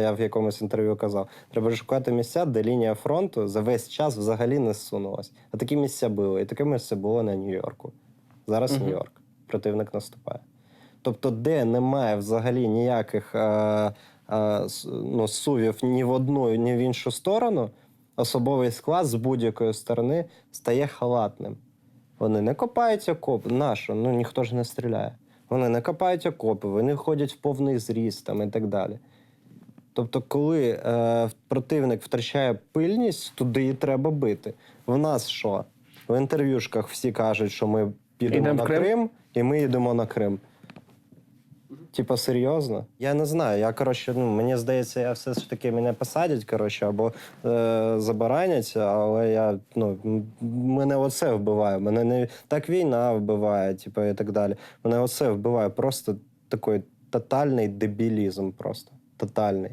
Я в якомусь інтерв'ю казав, треба шукати місця, де лінія фронту за весь час взагалі не зсунулась. А такі місця були. І таке місце було на Нью-Йорку. Зараз Мгм. Нью-Йорк. Противник наступає. Тобто, де немає взагалі ніяких е, е, ну, сувів ні в одну, ні в іншу сторону, особовий склад з будь-якої сторони стає халатним. Вони не копають окопи. Нащо? Ну ніхто ж не стріляє. Вони не копають окопи, вони ходять в повний зріст там, і так далі. Тобто, коли е, противник втрачає пильність, туди і треба бити. В нас що? В інтерв'юшках всі кажуть, що ми підемо в на Крим? Крим, і ми йдемо на Крим. Типа, серйозно? Я не знаю. Я коротше, ну мені здається, я все ж таки мене посадять, коротше, або е, забаранять, але я ну мене оце вбиває. Мене не так війна вбиває, типу, і так далі. Мене оце вбиває просто такий тотальний дебілізм, просто тотальний.